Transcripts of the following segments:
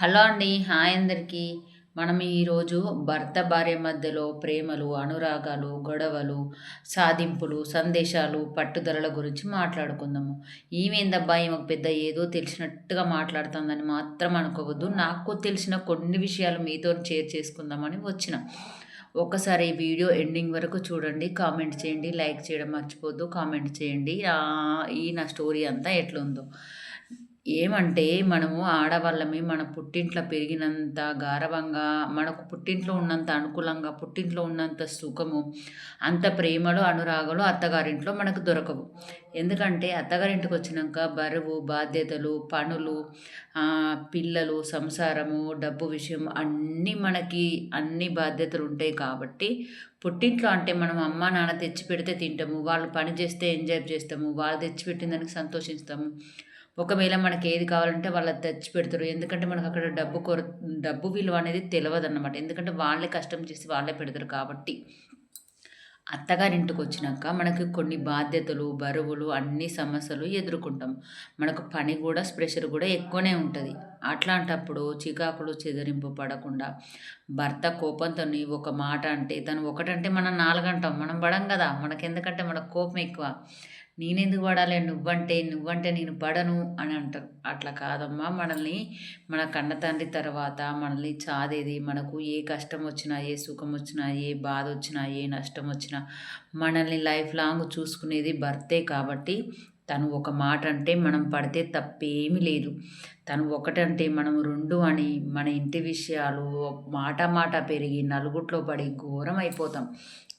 Hello అండి hi అందరికీ. మనం ఈరోజు భర్త భార్య మధ్యలో ప్రేమలు అనురాగాలు గొడవలు సాధింపులు సందేశాలు పట్టుదలల గురించి మాట్లాడుకుందాము. ఈమెందబ్బా ఈమెకు పెద్ద ఏదో తెలిసినట్టుగా మాట్లాడుతుందని మాత్రం అనుకోవద్దు. నాకు తెలిసిన కొన్ని విషయాలు మీతో షేర్ చేసుకుందామని వచ్చిన. ఒకసారి ఈ వీడియో ఎండింగ్ వరకు చూడండి కామెంట్ చేయండి లైక్ చేయడం మర్చిపోద్దు కామెంట్ చేయండి. ఈ నా స్టోరీ అంతా ఎట్లుందో. ఏమంటే మనము ఆడవాళ్ళమే మన పుట్టింట్లో పెరిగినంత గారవంగా మనకు పుట్టింట్లో ఉన్నంత అనుకూలంగా పుట్టింట్లో ఉన్నంత సుఖము అంత ప్రేమలు అనురాగాలు అత్తగారింట్లో మనకు దొరకవు. ఎందుకంటే అత్తగారింటికి వచ్చినాక బరువు బాధ్యతలు పనులు పిల్లలు సంసారము డబ్బు విషయం అన్నీ మనకి అన్ని బాధ్యతలు ఉంటాయి కాబట్టి పుట్టింట్లో అంటే మనం అమ్మ నాన్న తెచ్చి పెడితే తింటాము వాళ్ళు పని చేస్తే ఎంజాయ్ చేస్తాము వాళ్ళు తెచ్చిపెట్టిన దానికి సంతోషిస్తాము. ఒకవేళ మనకి ఏది కావాలంటే వాళ్ళు తెచ్చి పెడతారు. ఎందుకంటే మనకు అక్కడ డబ్బు కొర డబ్బు విలువ అనేది తెలియదు అన్నమాట ఎందుకంటే వాళ్ళే కష్టం చేసి వాళ్ళే పెడతారు కాబట్టి. అత్తగారింటికి వచ్చినాక మనకి కొన్ని బాధ్యతలు బరువులు అన్ని సమస్యలు ఎదుర్కొంటాం. మనకు పని కూడా ప్రెషర్ కూడా ఎక్కువనే ఉంటుంది. అట్లాంటప్పుడు చికాకులు చెదిరింపు పడకుండా భర్త కోపంతో ఒక మాట అంటే తను ఒకటంటే మనం నాలుగంటాం. మనం పడం కదా. మనకెందుకంటే మనకు కోపం ఎక్కువ. నేనెందుకు పడాలి? నువ్వంటే నువ్వంటే నేను పడను అని అంటారు. అట్లా కాదమ్మా. మనల్ని మన కన్న తండ్రి తర్వాత మనల్ని చాదేది? మనకు ఏ కష్టం వచ్చినా ఏ సుఖం వచ్చినా ఏ బాధ వచ్చినా ఏ నష్టం వచ్చినా మనల్ని లైఫ్ లాంగ్ చూసుకునేది భర్తే కాబట్టి తను ఒక మాట అంటే మనం పడితే తప్పేమీ లేదు. తను ఒకటంటే మనం రెండు అని మన ఇంటి విషయాలు మాట మాట పెరిగి నలుగుట్లో పడి ఘోరం అయిపోతాం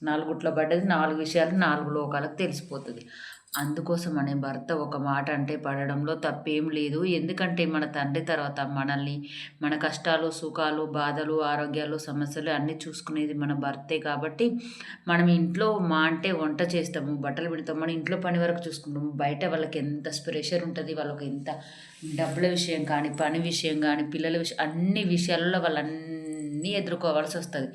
నలుగుట్లో పడ్డది నాలుగు విషయాలు నాలుగు లోకాలకు తెలిసిపోతుంది. అందుకోసం అనే భర్త ఒక మాట అంటే పడడంలో తప్పేం లేదు. ఎందుకంటే మన తండ్రి తర్వాత మనల్ని మన కష్టాలు సుఖాలు బాధలు ఆరోగ్యాలు సమస్యలు అన్నీ చూసుకునేది మన భర్తే కాబట్టి మనం ఇంట్లో మా అంటే వంట చేస్తాము బట్టలు పెడతాము మన ఇంట్లో పని వరకు చూసుకుంటాము. బయట వాళ్ళకి ఎంత ప్రెషర్ ఉంటుంది వాళ్ళకి ఎంత డబ్బుల విషయం కానీ పని విషయం కానీ పిల్లల విషయం అన్ని విషయాల్లో వాళ్ళన్నీ ఎదుర్కోవాల్సి వస్తుంది.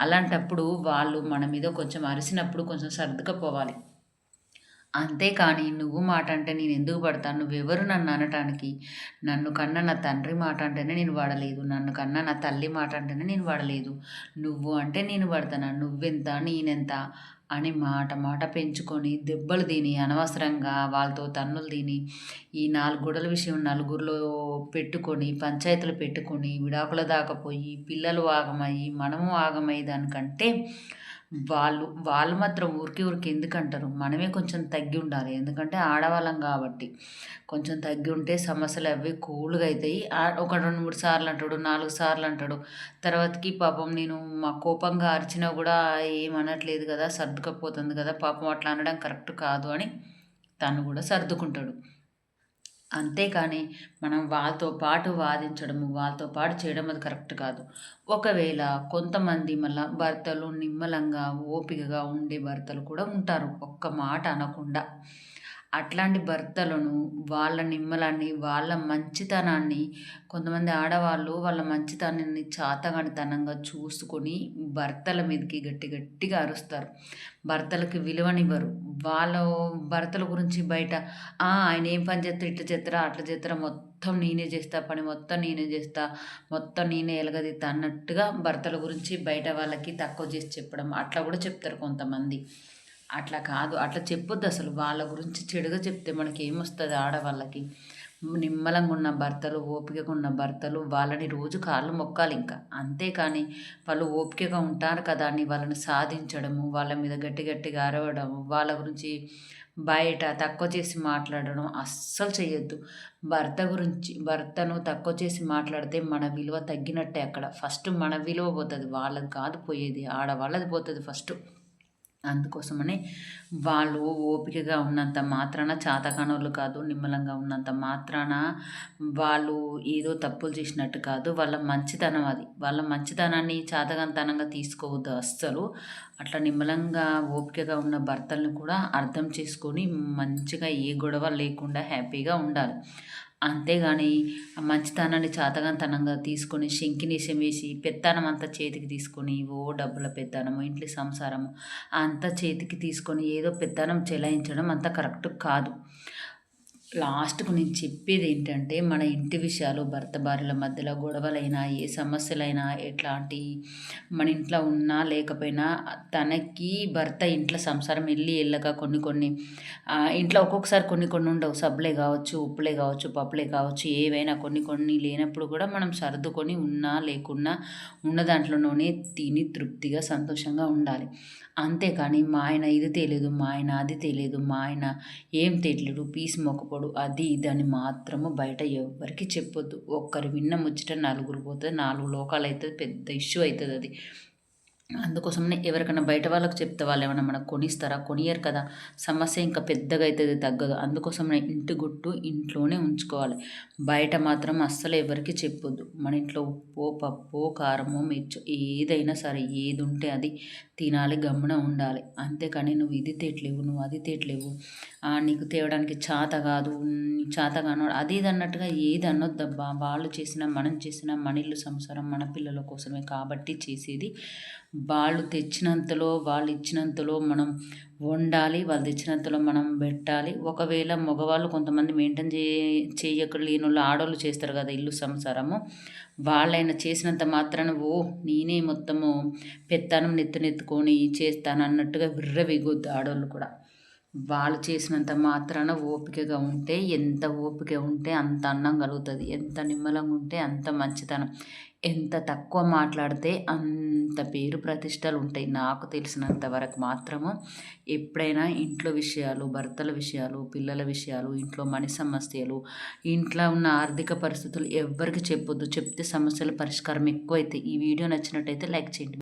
అలాంటప్పుడు వాళ్ళు మన మీద కొంచెం అరిసినప్పుడు కొంచెం సర్దుకపోవాలి. అంతేకాని నువ్వు మాట అంటే నేను ఎందుకు పడతాను నువ్వెవరు నన్ను అనటానికి? నన్ను కన్న నా తండ్రి మాట అంటేనే నేను వాడలేదు. నన్ను కన్న నా తల్లి మాట అంటేనే నేను వాడలేదు. నువ్వు అంటే నేను పడతాను? నువ్వెంత? నేనెంత? అని మాట మాట పెంచుకొని దెబ్బలు తిని అనవసరంగా వాళ్ళతో తన్నులు తిని ఈ నాలుగు గొడవల విషయం నలుగురిలో పెట్టుకొని పంచాయతీలు పెట్టుకొని విడాకుల దాకా పోయి పిల్లలు ఆగమయ్యి మనము ఆగమయ్యి దానికంటే వాళ్ళు వాళ్ళు మాత్రం ఊరికి ఊరికి ఎందుకంటారు? మనమే కొంచెం తగ్గి ఉండాలి. ఎందుకంటే ఆడవాళ్ళం కాబట్టి. కొంచెం తగ్గి ఉంటే సమస్యలు అవి కూల్గా అవుతాయి ఒక రెండు మూడు సార్లు అంటాడు నాలుగు సార్లు అంటాడు. తర్వాతకి పాపం నేను మా కోపంగా అరిచినా కూడా ఏమనట్లేదు కదా సర్దుకపోతుంది కదా పాపం అట్లా అనడం కరెక్ట్ కాదు అని తను కూడా సర్దుకుంటాడు. అంతేకాని మనం వాళ్ళతో పాటు వాదించడము వాళ్ళతో పాటు చేయడం అది కరెక్ట్ కాదు. ఒకవేళ కొంతమంది మళ్ళీ భర్తలు నిమ్మలంగా ఓపికగా ఉండే భర్తలు కూడా ఉంటారు. ఒక్క మాట అనకుండా. అట్లాంటి భర్తలను వాళ్ళ నిమ్మలాన్ని వాళ్ళ మంచితనాన్ని కొంతమంది ఆడవాళ్ళు వాళ్ళ మంచితనాన్ని చాతగానితనంగా చూసుకొని భర్తల మీదకి గట్టి గట్టిగా అరుస్తారు. భర్తలకి విలువనివ్వరు. వాళ్ళ భర్తల గురించి బయట ఆయన ఏం పని చేస్తారు? ఇట్లా చేస్తారా? అట్లా చేస్తారా? మొత్తం నేనే చేస్తా పని మొత్తం నేనే చేస్తా మొత్తం నేనే ఎలగదిస్తా అన్నట్టుగా భర్తల గురించి బయట వాళ్ళకి తక్కువ చేసి చెప్పడం. అట్లా కూడా చెప్తారు కొంతమంది. అట్లా కాదు. అట్లా చెప్పొద్దు అసలు. వాళ్ళ గురించి చెడుగా చెప్తే మనకి ఏమొస్తుంది ఆడవాళ్ళకి? నిమ్మలంగా ఉన్న భర్తలు ఓపికగా ఉన్న భర్తలు వాళ్ళని రోజు కాళ్ళు మొక్కాలి ఇంకా. అంతేకాని వాళ్ళు ఓపికగా ఉంటారు కదా అని వాళ్ళని సాధించడము వాళ్ళ మీద గట్టి గట్టిగా అరవడము వాళ్ళ గురించి బయట తక్కువ చేసి మాట్లాడడం అస్సలు చేయొద్దు భర్త గురించి భర్తను తక్కువ చేసి మాట్లాడితే మన విలువ తగ్గినట్టే అక్కడ. ఫస్ట్ మన విలువ పోతుంది. వాళ్ళది కాదు పోయేది. ఆడవాళ్ళది పోతుంది ఫస్ట్. అందుకోసమనే వాళ్ళు ఓపికగా ఉన్నంత మాత్రాన చాతకానోళ్ళు కాదు నిమ్మలంగా ఉన్నంత మాత్రాన వాళ్ళు ఏదో తప్పులు చేసినట్టు కాదు. వాళ్ళ మంచితనం అది. వాళ్ళ మంచితనాన్ని చాతకంతనంగా తీసుకోవద్దు అస్సలు. అట్లా నిమ్మలంగా ఓపికగా ఉన్న భర్తలను కూడా అర్థం చేసుకొని మంచిగా ఏ గొడవ లేకుండా హ్యాపీగా ఉండాలి. అంతేగాని ఆ మంచితనాన్ని చాతగాంతనంగా తీసుకొని శంకినేషం వేసి పెత్తనం అంతా చేతికి తీసుకొని ఓ డబ్బుల పెత్తనము ఇంట్లో సంసారము అంత చేతికి తీసుకొని ఏదో పెత్తనం చెలాయించడం అంత కరెక్ట్ కాదు. లాస్ట్‌కు నేను చెప్పేది ఏంటంటే, మన ఇంటి విషయాలు భర్త భార్యల మధ్యలో గొడవలైనా, ఏ సమస్యలైనా, ఎట్లాంటి మన ఇంట్లో ఉన్నా లేకపోయినా తనకి భర్త ఇంట్లో సంసారం వెళ్ళి వెళ్ళక కొన్ని కొన్ని ఇంట్లో ఒక్కొక్కసారి కొన్ని కొన్ని ఉండవు. సబ్బులే కావచ్చు, ఉప్పులే కావచ్చు, పప్పులే కావచ్చు, ఏవైనా కొన్ని కొన్ని లేనప్పుడు కూడా మనం సర్దుకొని ఉన్నా లేకున్నా ఉన్న దాంట్లోనే తిని తృప్తిగా సంతోషంగా ఉండాలి. అంతేకాని మా ఆయన ఇది తెలియదు మా ఆయన అది తెలియదు మా ఆయన ఏం తెలియదు పీస్ మొకపోడు అది ఇది మాత్రము బయట ఎవరికి చెప్పొద్దు. ఒక్కరు విన్న ముచ్చట నలుగురు పోతుంది నాలుగు లోకాలైతది. పెద్ద ఇష్యూ అవుతుంది అది అందుకోసమనే ఎవరికైనా బయట వాళ్ళకి చెప్తే వాళ్ళు ఏమైనా మనకు కొనిస్తారా? కొనియరు కదా! సమస్య ఇంకా పెద్దగా అవుతుంది తగ్గదు. అందుకోసమనే ఇంటి గుట్టు ఇంట్లోనే ఉంచుకోవాలి. బయట మాత్రం అస్సలు ఎవరికి చెప్పొద్దు. మన ఇంట్లో ఉప్పు పప్పు కారమో, మిర్చో ఏదైనా సరే ఏది ఉంటే అది తినాలి. గమ్మున ఉండాలి. అంతేకాని నువ్వు ఇది తేట్లేవు, నువ్వు అది తేట్లేవు, నీకు తేవడానికి చాత కాదు, చాత కాను అది ఇది అన్నట్టుగా ఏది అనొద్దబ్బా! వాళ్ళు చేసినా, మనం చేసిన మన ఇల్లు సంసారం మన పిల్లల కోసమే కాబట్టి చేసేది. వాళ్ళు తెచ్చినంతలో, వాళ్ళు ఇచ్చినంతలో మనం వండాలి. వాళ్ళు తెచ్చినంతలో మనం పెట్టాలి. ఒకవేళ మగవాళ్ళు కొంతమంది మెయింటైన్ చే చేయక లేనోళ్ళు ఆడవాళ్ళు చేస్తారు కదా! ఇల్లు సంసారము. వాళ్ళైనా చేసినంత మాత్రాన ఓ నేనే మొత్తము పెత్తనం నెత్తినెత్తుకొని చేస్తాను అన్నట్టుగా విర్రవీగొద్దు ఆడోళ్ళు కూడా. వాళ్ళు చేసినంత మాత్రాన ఓపికగా ఉంటే ఎంత ఓపిక ఉంటే అంత అన్నం కలుగుతుంది ఎంత నిమ్మలంగా ఉంటే అంత మంచితనం. ఎంత తక్కువ మాట్లాడితే అంత పేరు ప్రతిష్టలు ఉంటాయి. నాకు తెలిసినంత వరకు మాత్రము ఎప్పుడైనా ఇంట్లో విషయాలు, భర్తల విషయాలు, పిల్లల విషయాలు, ఇంట్లో మణి సమస్యలు, ఇంట్లో ఉన్న ఆర్థిక పరిస్థితులు ఎవ్వరికి చెప్పొద్దు. చెప్తే సమస్యల పరిష్కారం ఎక్కువైతే ఈ వీడియో నచ్చినట్టయితే లైక్ చేయండి.